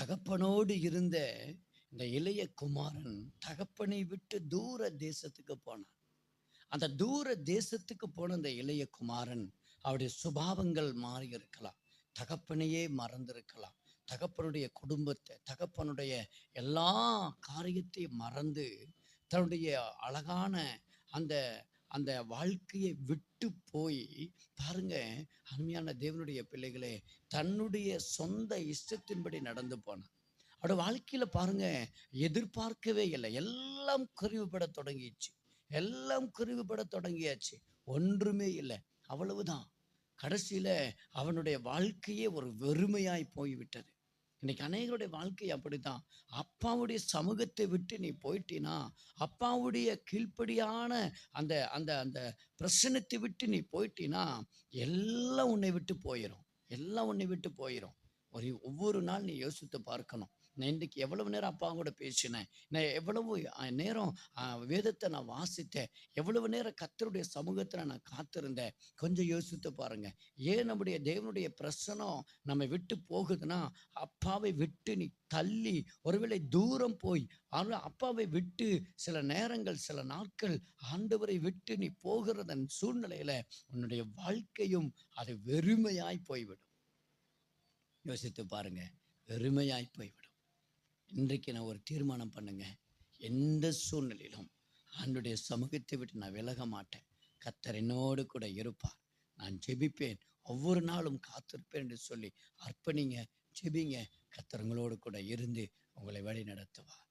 தகப்பனோடு இருந்த இந்த இளைய குமாரன் தகப்பனை விட்டு தூர தேசத்துக்கு போனான். அந்த தூர தேசத்துக்கு போன அந்த இளைய குமாரன் அவருடைய சுபாவங்கள் மாறி இருக்கலாம். தகப்பனையே மறந்திருக்கலாம். தகப்பனுடைய குடும்பத்தை தகப்பனுடைய எல்லா காரியத்தையும் மறந்து தன்னுடைய அழகான அந்த அந்த வாழ்க்கையை விட்டு போய் பாருங்க அருமையான தேவனுடைய பிள்ளைகளே தன்னுடைய சொந்த இஷ்டத்தின்படி நடந்து போனான். அவரோட வாழ்க்கையில பாருங்க எதிர்பார்க்கவே இல்லை. எல்லாம் குறைவுபட தொடங்கிடுச்சு. எல்லாம் குறைவுபட தொடங்கியாச்சு. ஒன்றுமே இல்லை. அவ்வளவுதான். கடைசியில அவனுடைய வாழ்க்கையே ஒரு வெறுமையாய் போய்விட்டது. இன்னைக்கு அநேகருடைய வாழ்க்கை அப்படித்தான். அப்பாவுடைய சமூகத்தை விட்டு நீ போயிட்டினா அப்பாவுடைய கீழ்ப்படியான அந்த அந்த அந்த பிரச்சனத்தை விட்டு நீ போயிட்டினா எல்லாம் உன்னை விட்டு போயிடும் எல்லாம் உன்னை விட்டு போயிடும் ஒரு ஒவ்வொரு நாள் நீ யோசித்து பார்க்கணும். நான் இன்றைக்கி எவ்வளவு நேரம் அப்பா கூட பேசினேன். நான் எவ்வளவு நேரம் வேதத்தை நான் வாசித்தேன். எவ்வளவு நேரம் கத்தருடைய சமூகத்தில் நான் காத்திருந்தேன். கொஞ்சம் யோசித்து பாருங்க. ஏன் நம்முடைய தேவனுடைய பிரசனம் நம்ம விட்டு போகுதுன்னா அப்பாவை விட்டு நீ தள்ளி ஒருவேளை தூரம் போய் ஆனால் அப்பாவை விட்டு சில நேரங்கள் சில நாட்கள் ஆண்டவரை விட்டு நீ போகிறதன் சூழ்நிலையில் உன்னுடைய வாழ்க்கையும் அது வெறுமையாய் போய்விடும். யோசித்து பாருங்க. வெறுமையாய் போய்விடும். இன்றைக்கு நான் ஒரு தீர்மானம் பண்ணுங்க. எந்த சூழ்நிலையிலும் ஆண்டுடைய சமூகத்தை விட்டு நான் விலக மாட்டேன். கத்தர் என்னோடு கூட இருப்பார். நான் ஜெபிப்பேன். ஒவ்வொரு நாளும் காத்திருப்பேன் என்று சொல்லி அர்ப்பணிங்க ஜெபிங்க. கத்தர் உங்களோடு கூட இருந்து உங்களை வழி நடத்துவார்